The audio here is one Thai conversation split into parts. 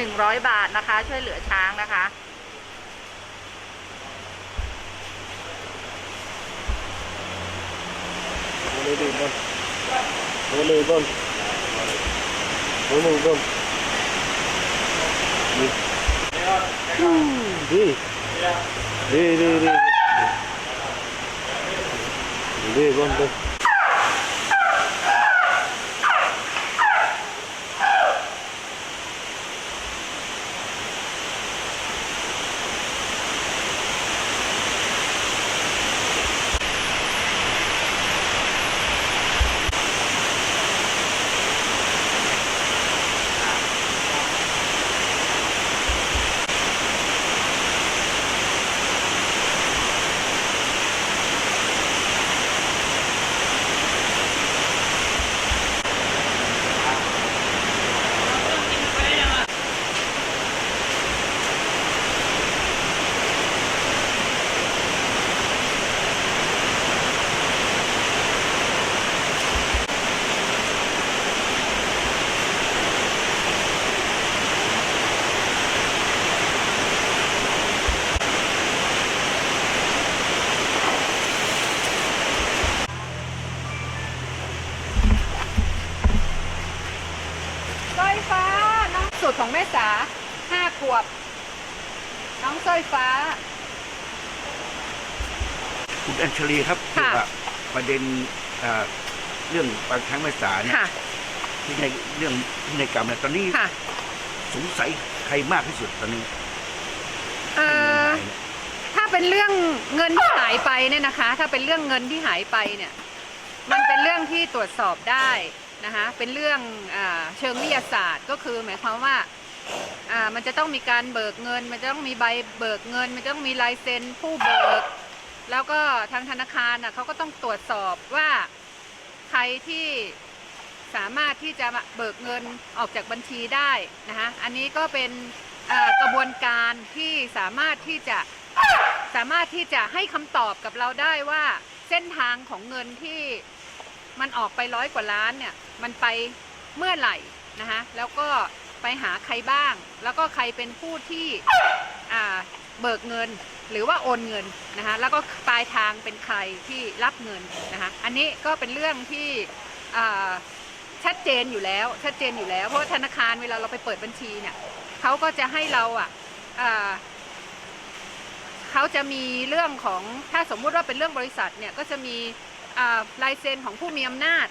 100 บาทนะคะ ช่วยเหลือช้างนะคะ Boleh deh, Bon. Boleh, Bon. Boleh, Bon. Ni. Di. Di, di, di. Di, Bon, Bon. สุดของแม่จ๋าห้าขวบ น้องสร้อยฟ้า คุณอัญชลีครับค่ะเกี่ยวกับประเด็นเอ่อเรื่องบางครั้งไม่สาเนี่ยค่ะ ที่ในเรื่องพินัยกรรมเนี่ยตอนนี้ค่ะสงสัยใครมากที่สุดตอนนี้เอ่อถ้าเป็นเรื่องเงินที่หายไปเนี่ยนะคะ ถ้าเป็นเรื่องเงินที่หายไปเนี่ย มันเป็นเรื่องที่ตรวจสอบได้ นะคะเป็นเรื่องอเชิงวิทยาศาสตร์ก็คือหมายความว่าามันจะต้องมีการเบิกเงิน มันจะต้องมีใบเบิกเงิน มันจะต้องมีลายเซ็นผู้เบิก แล้วก็ทางธนาคารนะเขาก็ต้องตรวจสอบว่าใครที่สามารถที่จะเบิกเงินออกจากบัญชีได้นะคะอันนี้ก็เป็นกระบวนการที่สามารถที่จะสามารถที่จะให้คำตอบกับเราได้ว่าเส้นทางของเงินที่ มันออกไปร้อยกว่าล้านเนี่ยมันไปเมื่อไหร่นะคะแล้วก็ไปหาใครบ้าง แล้วก็ใครเป็นผู้ที่เบิกเงินหรือว่าโอนเงินนะคะแล้วก็ปลายทางเป็นใครที่รับเงินนะคะอันนี้ก็เป็นเรื่องที่ชัดเจนอยู่แล้วชัดเจนอยู่แล้วเพราะธนาคารเวลาเราไปเปิดบัญชีเนี่ยเขาก็จะให้เราอะเขาจะมีเรื่องของถ้าสมมุติว่าเป็นเรื่องบริษัทเนี่ยก็จะมี อ่าลายเซ็นของผู้มีอำนาจ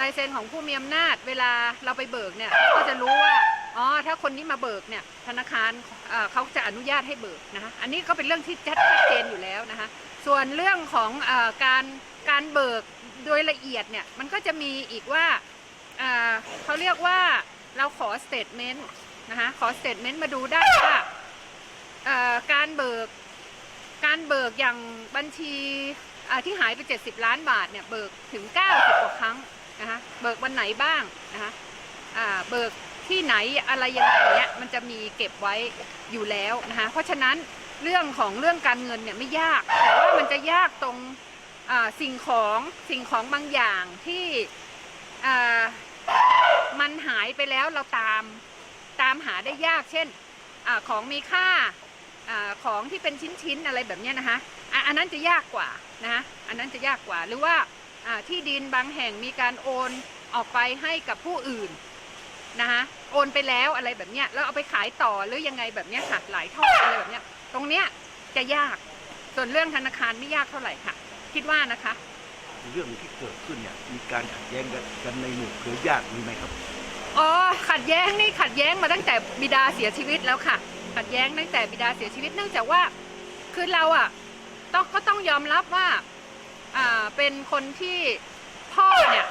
ลายเซ็นของผู้มีอำนาจ เวลาเราไปเบิกเนี่ยก็จะรู้ว่าอ๋อถ้าคนนี้มาเบิกเนี่ยธนาคารอ่าเขาจะอนุญาตให้เบิกนะคะอันนี้ก็เป็นเรื่องที่ชัดชัดเจนอยู่แล้วนะคะส่วนเรื่องของอการการเบิกโดยละเอียดเนี่ยมันก็จะมีอีกว่าอ่าเขาเรียกว่าเราขอสเตทเมนต์นะคะขอสเตทเมนต์มาดูได้ว่าอ่าการเบิก การเบิกอย่างบัญชี อ่าที่หายไป 70 ล้านบาทเนี่ยเบิกถึง 90 กว่าครั้งนะคะเบิกวันไหนบ้างนะคะอ่าเบิกที่ไหนอะไรยังไงเงี้ยมันจะมีเก็บไว้อยู่แล้วนะคะเพราะฉะนั้นเรื่องของเรื่องการเงินเนี่ยไม่ยาก แต่ว่ามันจะยากตรงสิ่งของสิ่งของบางอย่างที่มันหายไปแล้วเราตามตามหาได้ยาก เช่นอของมีค่าอของที่เป็นชิ้นๆอะไรแบบนี้นะคะ อะอันนั้นจะยากกว่านะคะอันนั้นจะยากกว่าหรือว่าอ่าที่ดินบางแห่งมีการโอนออกไปให้กับผู้อื่นนะคะโอนไปแล้วอะไรแบบเนี้ยแล้วเอาไปขายต่อหรือยังไงแบบเนี้ยค่ะหลายทอดอะไรแบบเนี้ยตรงเนี้ยจะยากส่วนเรื่องธนาคารไม่ยากเท่าไหร่ค่ะ คิดว่านะคะ เรื่องที่เกิดขึ้นเนี่ยมีการขัดแย้งกันในหมู่เครือญาติมีไหมครับอ๋อขัดแย้งนี่ขัดแย้งมาตั้งแต่บิดาเสียชีวิตแล้วค่ะ ขัดแย้งตั้งแต่บิดาเสียชีวิตเนื่องจากว่าคือเราอะ ต้องก็ต้องยอมรับว่าเป็นคนที่พ่อเนี่ย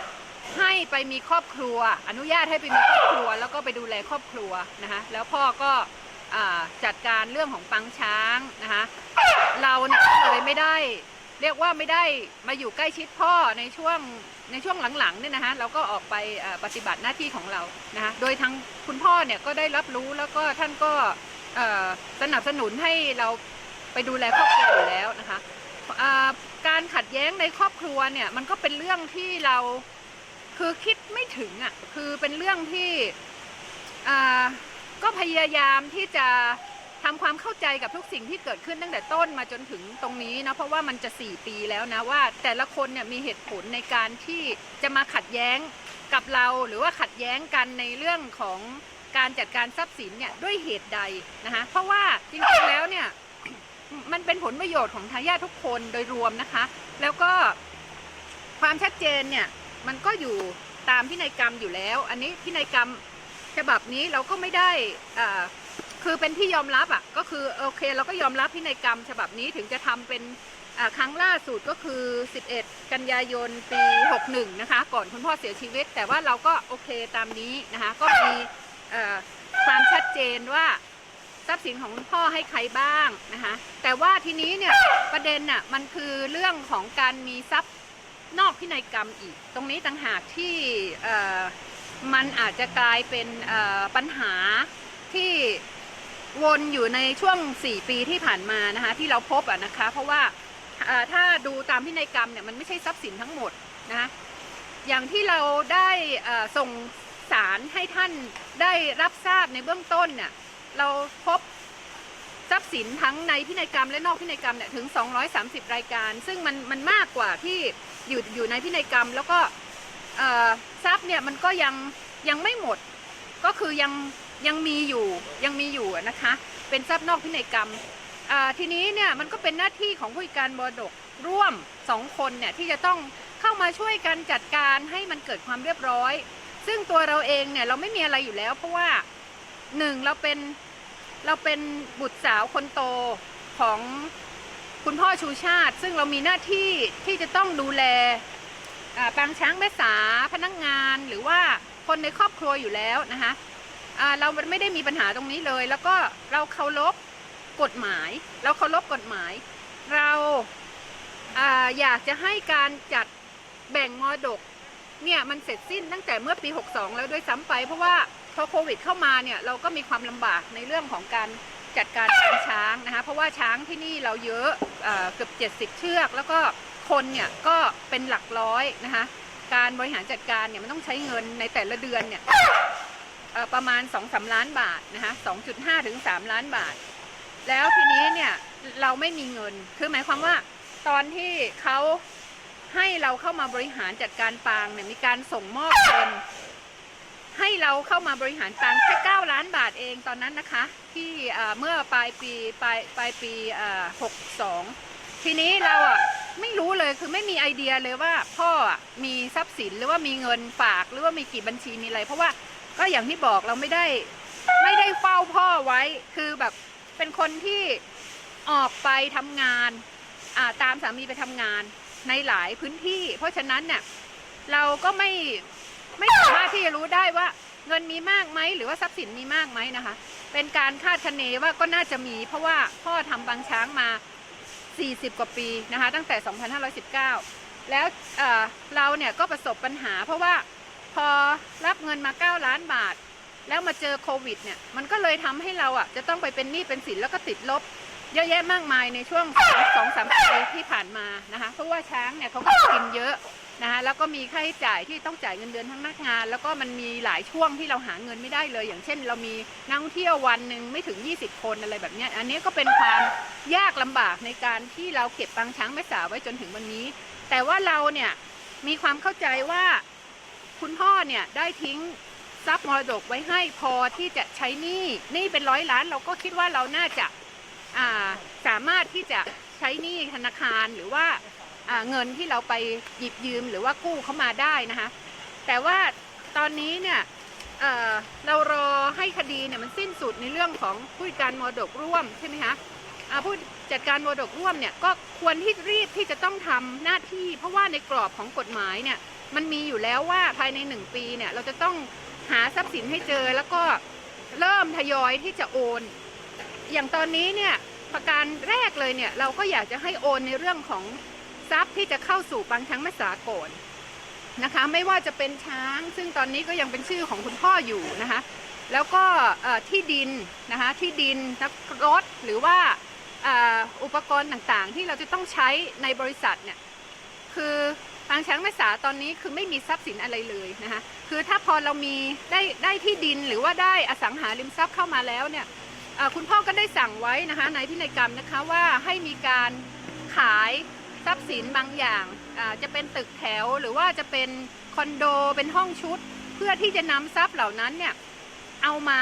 ให้ไปมีครอบครัว อนุญาตให้ไปมีครอบครัว แล้วก็ไปดูแลครอบครัวนะคะแล้วพ่อก็อจัดการเรื่องของปังช้างนะคะเราเนี่ยเลยไม่ได้เรียกว่าไม่ได้มาอยู่ใกล้ชิดพ่อในช่วงในช่วงหลังๆเนี่ยนะคะเราก็ออกไปปฏิบัติหน้าที่ของเรานะคะโดยทางคุณพ่อเนี่ยก็ได้รับรู้แล้วก็ท่านก็สนับสนุนให้เรา ไปดูแลครอบครัวอยู่แล้วนะคะการขัดแย้งในครอบครัวเนี่ยมันก็เป็นเรื่องที่เราคือคิดไม่ถึงอะคือเป็นเรื่องที่ก็พยายามที่จะทำความเข้าใจกับทุกสิ่งที่เกิดขึ้นตั้งแต่ต้นมาจนถึงตรงนี้นะเพราะว่ามันจะ 4 ปีแล้วนะว่า แต่ละคนเนี่ยมีเหตุผลในการที่จะมาขัดแย้งกับเรา หรือว่าขัดแย้งกันในเรื่องของการจัดการทรัพย์สินเนี่ยด้วยเหตุใดนะคะเพราะว่าจริงๆแล้วเนี่ย มันเป็นผลประโยชน์ของทายาททุกคนโดยรวมนะคะ แล้วก็ความชัดเจนเนี่ยมันก็อยู่ตามพินัยกรรมอยู่แล้ว อันนี้พินัยกรรมฉบับนี้เราก็ไม่ได้อ่าคือเป็นที่ยอมรับอะก็คือโอเคเราก็ยอมรับพินัยกรรมฉบับนี้ถึงจะทำเป็นครั้งล่าสุดก็คือ 11 กันยายน ปี 61 นะคะ ก่อนคุณพ่อเสียชีวิต แต่ว่าเราก็โอเคตามนี้นะคะ ก็มีความชัดเจนว่า ทรัพย์สินของคุณพ่อให้ใครบ้างนะคะแต่ว่าทีนี้เนี่ยประเด็นน่ะมันคือเรื่องของการมีทรัพย์นอกพินัยกรรมอีก ตรงนี้ต่างหากที่มันอาจจะกลายเป็นปัญหาที่วนอยู่ในช่วง 4 ปีที่ผ่านมานะคะที่เราพบอะนะคะ เพราะว่าถ้าดูตามพินัยกรรมเนี่ยมันไม่ใช่ทรัพย์สินทั้งหมดนะคะอย่างที่เราได้ส่งสารให้ท่านได้รับทราบในเบื้องต้นเนี่ย เราพบทรัพย์สินทั้งในพินัยกรรมและนอกพินัยกรรมเนี่ยถึง 230 รายการ ซึ่งมันมันมากกว่าที่อยู่อยู่ในพินัยกรรม แล้วก็ทรัพย์เนี่ยมันก็ยังยังไม่หมด ก็คือยังยังมีอยู่ยังมีอยู่นะคะ เป็นทรัพย์นอกพินัยกรรมทีนี้เนี่ยมันก็เป็นหน้าที่ของผู้การบดกร่วมสองคนเนี่ยที่จะต้องเข้ามาช่วยกันจัดการให้มันเกิดความเรียบร้อย ซึ่งตัวเราเองเนี่ยเราไม่มีอะไรอยู่แล้วเพราะว่า หนึ่งเราเป็นเราเป็นบุตรสาวคนโตของคุณพ่อชูชาติ ซึ่งเรามีหน้าที่ที่จะต้องดูแลปางช้างแม่สาพนักงานหรือว่าคนในครอบครัวอยู่แล้วนะคะเราไม่ได้มีปัญหาตรงนี้เลย แล้วก็เราเคารพกฎหมาย เราเคารพกฎหมาย เราอ่าอยากจะให้การจัดแบ่งมรดกเนี่ยมันเสร็จสิ้นตั้งแต่เมื่อปี 62 แล้วด้วยซ้ำไปเพราะว่า พอโควิดเข้ามาเนี่ยเราก็มีความลำบากในเรื่องของการจัดการทางช้างนะคะเพราะว่าช้างที่นี่เราเยอะเอ่อเกือบ 70 เชือก แล้วก็คนเนี่ยก็เป็นหลักร้อยนะคะการบริหารจัดการเนี่ยมันต้องใช้เงินในแต่ละเดือนเนี่ยประมาณ 2-3 ล้านบาทนะคะ2.5ถึง3ล้านบาท แล้วทีนี้เนี่ยเราไม่มีเงิน คือหมายความว่าตอนที่เขาให้เราเข้ามาบริหารจัดการปางเนี่ยมีการส่งมอบเงิน ให้เราเข้ามาบริหารตังแค่ 9 ล้านบาทเองตอนนั้นนะคะ ที่เมื่อปลายปีปลายปลายปี62 ทีนี้เราอะไม่รู้เลยคือไม่มีไอเดียเลยว่าพ่อมีทรัพย์สินหรือว่ามีเงินฝากหรือว่ามีกี่บัญชีมีอะไร เพราะว่าก็อย่างที่บอกเราไม่ได้ไม่ได้เฝ้าพ่อไว้คือแบบเป็นคนที่ออกไปทำงานอ่าตามสามีไปทำงานในหลายพื้นที่ เพราะฉะนั้นเนี่ยเราก็ไม่ ไม่สามารถที่จะรู้ได้ว่าเงินมีมากไหมหรือว่าทรัพย์สินมีมากไหมนะคะ เป็นการคาดคะเนว่าก็น่าจะมี เพราะว่าพ่อทำบางช้างมา 40 กว่าปีนะคะ ตั้งแต่ 2519 แล้วเอ่อเราเนี่ยก็ประสบปัญหา เพราะว่าพอรับเงินมา 9 ล้านบาท แล้วมาเจอโควิดเนี่ยมันก็เลยทำให้เราอะจะต้องไปเป็นหนี้เป็นสินแล้วก็ติดลบเยอะแยะมากมายในช่วงสองสามปีที่ผ่านมานะคะเพราะว่าช้างเนี่ยเขาก็กินเยอะ นะคะแล้วก็มีค่าใช้จ่ายที่ต้องจ่ายเงินเดือนทั้งนักงาน แล้วก็มันมีหลายช่วงที่เราหาเงินไม่ได้เลย อย่างเช่น เรามีนักท่องเที่ยววันหนึ่งไม่ถึง 20 คนอะไรแบบนี้อันนี้ก็เป็นความยากลำบากในการที่เราเก็บปางช้างแม่สาวไว้จนถึงวันนี้ แต่ว่าเราเนี่ยมีความเข้าใจว่าคุณพ่อเนี่ยได้ทิ้งทรัพย์มรดกไว้ให้พอที่จะใช้หนี้หนี้เป็นร้อยล้านเราก็คิดว่าเราน่าจะาสามารถที่จะใช้หนี้ธนาคารหรือว่า เงินที่เราไปหยิบยืมหรือว่ากู้เข้ามาได้นะคะ แต่ว่าตอนนี้เนี่ยเเรารอให้คดีเนี่ยมันสิ้นสุดในเรื่องของผู้จัดการมรดกร่วมใช่ไหมคะผู้จัดการมรดกร่วมเนี่ยก็ควรที่รีบที่จะต้องทำหน้าที่ เพราะว่าในกรอบของกฎหมายเนี่ยมันมีอยู่แล้วว่าภายในหนึ่งปีเนี่ยเราจะต้องหาทรัพย์สินให้เจอแล้วก็เริ่มทยอยที่จะโอน อย่างตอนนี้เนี่ยประการแรกเลยเนี่ยเราก็อยากจะให้โอนในเรื่องของ ทรัพย์ที่จะเข้าสู่ปางช้างแม่สาโกนนะคะ ไม่ว่าจะเป็นช้าง ซึ่งตอนนี้ก็ยังเป็นชื่อของคุณพ่ออยู่นะคะ แล้วก็ที่ดินนะคะที่ดินรถหรือว่าอุปกรณ์ต่างๆ ที่เราจะต้องใช้ในบริษัทเนี่ยคือปางช้างแม่สาตอนนี้คือไม่มีทรัพย์สินอะไรเลยนะคะคือถ้าพอเรามีได้ได้ที่ดินหรือว่าได้อสังหาริมทรัพย์เข้ามาแล้วเนี่ยคุณพ่อก็ได้สั่งไว้นะคะในพินัยกรรมนะคะว่าให้มีการขาย ทรัพย์สินบางอย่างาจะเป็นตึกแถวหรือว่าจะเป็นคอนโดเป็นห้องชุด เพื่อที่จะนำทรัพย์เหล่านั้นเนี่ยเอามา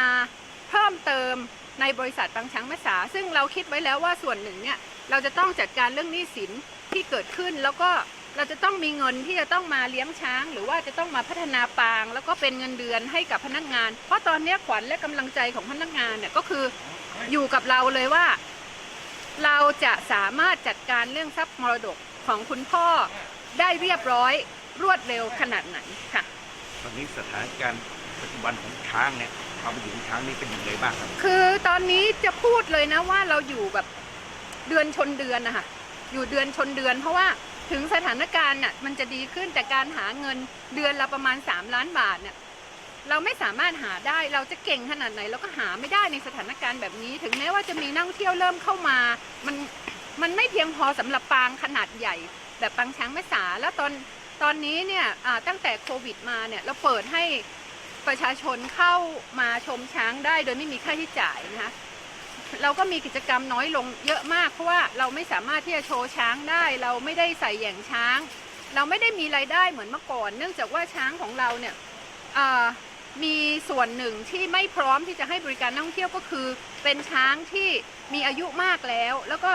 เพิ่มเติมในบริษัทบางช้างแม่สาซึ่งเราคิดไว้แล้วว่าส่วนหนึ่งเนี่ยเราจะต้องจัดการเรื่องหนี้สินที่เกิดขึ้น แล้วก็เราจะต้องมีเงินที่จะต้องมาเลี้ยงช้าง หรือว่าจะต้องมาพัฒนาปาง แล้วก็เป็นเงินเดือนให้กับพนักงาน เพราะตอนนี้ขวัญและกำลังใจของพนักงานเนี่ยก็คืออยู่กับเราเลยว่า เราจะสามารถจัดการเรื่องทรัพย์มรดกของคุณพ่อได้เรียบร้อยรวดเร็วขนาดไหนค่ะ ตอนนี้สถานการณ์ปัจจุบันของช้างเนี่ยความเป็นอยู่ของช้างนี่เป็นยังไงบ้างครับ คือตอนนี้จะพูดเลยนะว่าเราอยู่แบบเดือนชนเดือนนะคะอยู่เดือนชนเดือน เพราะว่าถึงสถานการณ์น่ะมันจะดีขึ้นแต่การหาเงินเดือนละประมาณ 3 ล้านบาทเนี่ย เราไม่สามารถหาได้ เราจะเก่งขนาดไหน เราก็หาไม่ได้ในสถานการณ์แบบนี้ ถึงแม้ว่าจะมีนักท่องเที่ยวเริ่มเข้ามา มันมันไม่เพียงพอสำหรับปางขนาดใหญ่ แบบปางช้างแม่สาแล้วตอนตอนนี้เนี่ยตั้งแต่โควิดมาเนี่ยเราเปิดให้ประชาชนเข้ามาชมช้างได้โดยไม่มีค่าใช้จ่ายนะคะเราก็มีกิจกรรมน้อยลงเยอะมาก เพราะว่าเราไม่สามารถที่จะโชว์ช้างได้ เราไม่ได้ใส่แหย่งช้าง เราไม่ได้มีรายได้เหมือนเมื่อก่อน เนื่องจากว่าช้างของเราเนี่ย มีส่วนหนึ่งที่ไม่พร้อมที่จะให้บริการนักท่องเที่ยวก็คือ เป็นช้างที่มีอายุมากแล้ว แล้วก็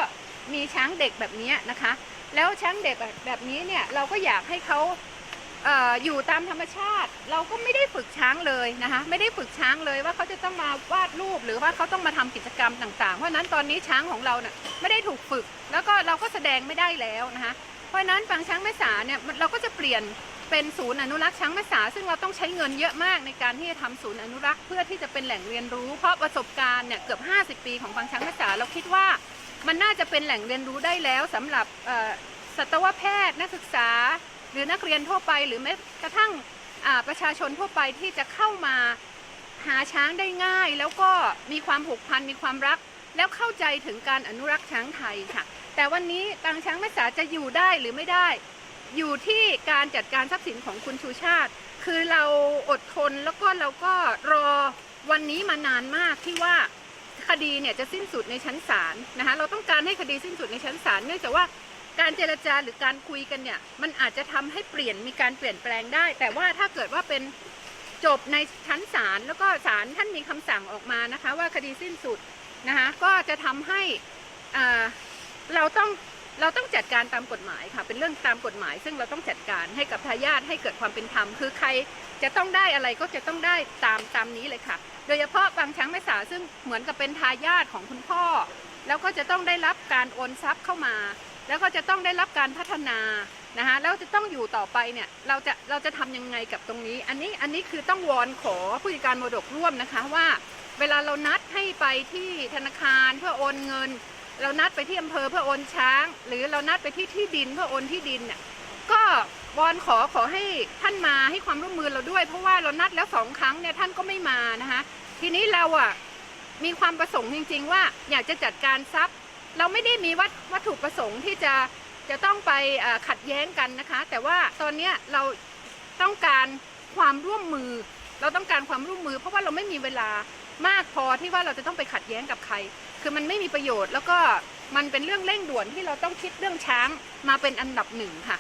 มีช้างเด็กแบบนี้นะคะ แล้วช้างเด็กแบบนี้เนี่ยเราก็อยากให้เขาเอออยู่ตามธรรมชาติ เราก็ไม่ได้ฝึกช้างเลยนะคะไม่ได้ฝึกช้างเลยว่าเขาจะต้องมาวาดรูปหรือว่าเขาต้องมาทำกิจกรรมต่างๆ เพราะนั้นตอนนี้ช้างของเราเนี่ยไม่ได้ถูกฝึก แล้วก็เราก็แสดงไม่ได้แล้วนะคะเพราะนั้นปางช้างแม่สาเนี่ยเราก็จะเปลี่ยน เป็นศูนย์อนุรักษ์ช้างแม่สาซึ่งเราต้องใช้เงินเยอะมากในการที่จะทำศูนย์อนุรักษ์เพื่อที่จะเป็นแหล่งเรียนรู้ เพราะประสบการณ์เนี่ยเกือบ 50 ปีของปางช้างแม่สาเราคิดว่ามันน่าจะเป็นแหล่งเรียนรู้ได้แล้วสำหรับสัตวแพทย์นักศึกษา หรือนักเรียนทั่วไป หรือแม้กระทั่งประชาชนทั่วไปที่จะเข้ามาหาช้างได้ง่าย แล้วก็มีความผูกพันมีความรัก แล้วเข้าใจถึงการอนุรักษ์ช้างไทยค่ะ แต่วันนี้ปางช้างแม่สาจะอยู่ได้หรือไม่ได้ อยู่ที่การจัดการทรัพย์สินของคุณชูชาติ คือเราอดทนแล้วก็เราก็รอวันนี้มานานมากที่ว่าคดีเนี่ยจะสิ้นสุดในชั้นศาลนะคะเราต้องการให้คดีสิ้นสุดในชั้นศาลเนื่องจากว่าการเจรจาหรือการคุยกันเนี่ยมันอาจจะทำให้เปลี่ยนมีการเปลี่ยนแปลงได้ แต่ว่าถ้าเกิดว่าเป็นจบในชั้นศาลแล้วก็ศาลท่านมีคำสั่งออกมานะคะ ว่าคดีสิ้นสุดนะคะก็จะทำให้เราต้อง เราต้องจัดการตามกฎหมายค่ะ เป็นเรื่องตามกฎหมาย ซึ่งเราต้องจัดการให้กับทายาทให้เกิดความเป็นธรรม คือใครจะต้องได้อะไรก็จะต้องได้ตามตามนี้เลยค่ะ โดยเฉพาะบางช้างแม่สาซึ่งเหมือนกับเป็นทายาทของคุณพ่อ แล้วก็จะต้องได้รับการโอนทรัพย์เข้ามา แล้วก็จะต้องได้รับการพัฒนานะคะแล้วจะต้องอยู่ต่อไปเนี่ยเราจะเราจะทำยังไงกับตรงนี้ อันนี้อันนี้คือต้องวอนขอผู้จัดการมรดกร่วมนะคะว่า เวลาเรานัดให้ไปที่ธนาคารเพื่อโอนเงิน เรานัดไปที่อำเภอเพื่อโอนช้าง หรือเรานัดไปที่ที่ดินเพื่อโอนที่ดินเนี่ยก็วอนขอขอให้ท่านมาให้ความร่วมมือเราด้วย เพราะว่าเรานัดแล้วสองครั้งเนี่ยท่านก็ไม่มานะคะทีนี้เราอะมีความประสงค์จริง ๆ ว่าอยากจะจัดการทรัพย์ เราไม่ได้มีวัตวัตถุประสงค์ที่จะจะต้องไปขัดแย้งกันนะคะ แต่ว่าตอนนี้เราต้องการความร่วมมือ เราต้องการความร่วมมือ เพราะว่าเราไม่มีเวลามากพอที่ว่าเราจะต้องไปขัดแย้งกับใคร คือมันไม่มีประโยชน์ แล้วก็มันเป็นเรื่องเร่งด่วนที่เราต้องคิดเรื่องช้างมาเป็นอันดับหนึ่งค่ะ